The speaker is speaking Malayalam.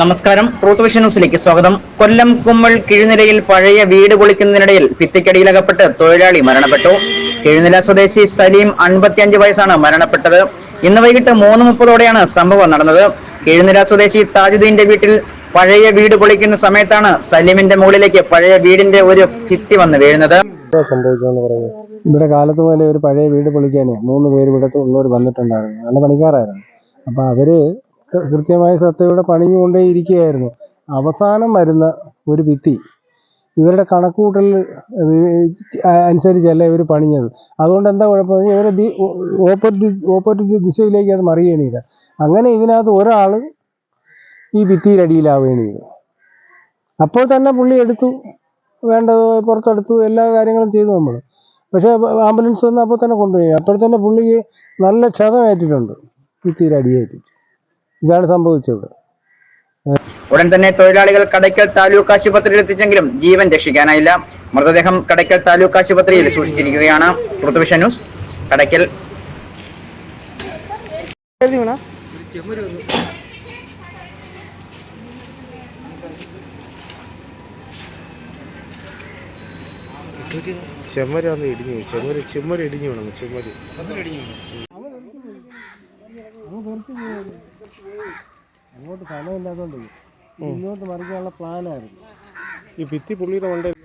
നമസ്കാരം. റൂട്ട് വിഷൻ ന്യൂസിലേക്ക് സ്വാഗതം. കൊല്ലം കുമ്മൾ കീഴ്നിലയിൽ പഴയ വീട് പൊളിക്കുന്നതിനിടയിൽ ഭിത്തിക്കടിയിലകപ്പെട്ട് തൊഴിലാളി മരണപ്പെട്ടു. കീഴ്നില സ്വദേശി സലീം അൻപത്തിയഞ്ച് വയസ്സാണ് മരണപ്പെട്ടത്. ഇന്ന് വൈകിട്ട് മൂന്ന് മുപ്പതോടെയാണ് സംഭവം നടന്നത്. കീഴ്നില സ്വദേശി താജുദ്ദീന്റെ വീട്ടിൽ പഴയ വീട് പൊളിക്കുന്ന സമയത്താണ് സലീമിന്റെ മുകളിലേക്ക് പഴയ വീടിന്റെ ഒരു ഭിത്തി വന്ന് വീഴുന്നത്. ഇവിടെ കാലത്ത് പോലെ ഒരു പഴയ വീട് പൊളിക്കാനേ മൂന്ന് പേര് ഇവിടെ ഉള്ളവർ വന്നിട്ടുണ്ടായിരുന്നു. നല്ല പണിക്കാരായിരുന്നു. അപ്പൊ അവർ കൃത്യമായ സത്യയുടെ പണിഞ്ഞുകൊണ്ടേ ഇരിക്കുകയായിരുന്നു അവസാനം വരുന്ന ഒരു ഭിത്തി. ഇവരുടെ കണക്കുകൂട്ടൽ അനുസരിച്ചല്ല ഇവർ പണിഞ്ഞത്. അതുകൊണ്ട് എന്താ കുഴപ്പം? ഇവർ ഓപ്പോസിറ്റ് ഓപ്പോസിറ്റ് ദിശയിലേക്ക് അത് ചെയ്തത്. അങ്ങനെ ഇതിനകത്ത് ഒരാൾ ഈ ഭിത്തിയിലടിയിലാവുകയാണ് ചെയ്തു അപ്പോൾ തന്നെ പുള്ളി എടുത്തു. വേണ്ടത് പുറത്തെടുത്തു. എല്ലാ കാര്യങ്ങളും ചെയ്തു നമ്മൾ പക്ഷേ ആംബുലൻസ് വന്ന് അപ്പോൾ തന്നെ കൊണ്ടുപോയി. അപ്പോൾ തന്നെ പുള്ളിക്ക് നല്ല ക്ഷതമേറ്റിട്ടുണ്ട് ഭിത്തിയിൽ അടിയേറ്റിട്ട്. ഇതാണ് സംഭവിച്ചത്. ഉടൻ തന്നെ തൊഴിലാളികൾ കടയ്ക്കൽ താലൂക്ക് ആശുപത്രിയിൽ എത്തിച്ചെങ്കിലും ജീവൻ രക്ഷിക്കാനായില്ല. മൃതദേഹം കടയ്ക്കൽ താലൂക്ക് ആശുപത്രിയിൽ സൂക്ഷിച്ചിരിക്കുകയാണ്. പൃഥ്വിഷ ന്യൂസ് കടയ്ക്കൽ. ചെമ്മരാന്ന് ഇടിഞ്ഞു. ചെമ്മര് ചെമ്മര് ഇടിഞ്ഞു വേണം ചെമ്മര്. അങ്ങോട്ട് സ്ഥലമില്ലാത്തതുകൊണ്ട് ഇങ്ങോട്ട് മറിക്കാനുള്ള പ്ലാനായിരുന്നു. ഈ ഭിത്തി പുള്ളിയുടെ മണ്ടയിൽ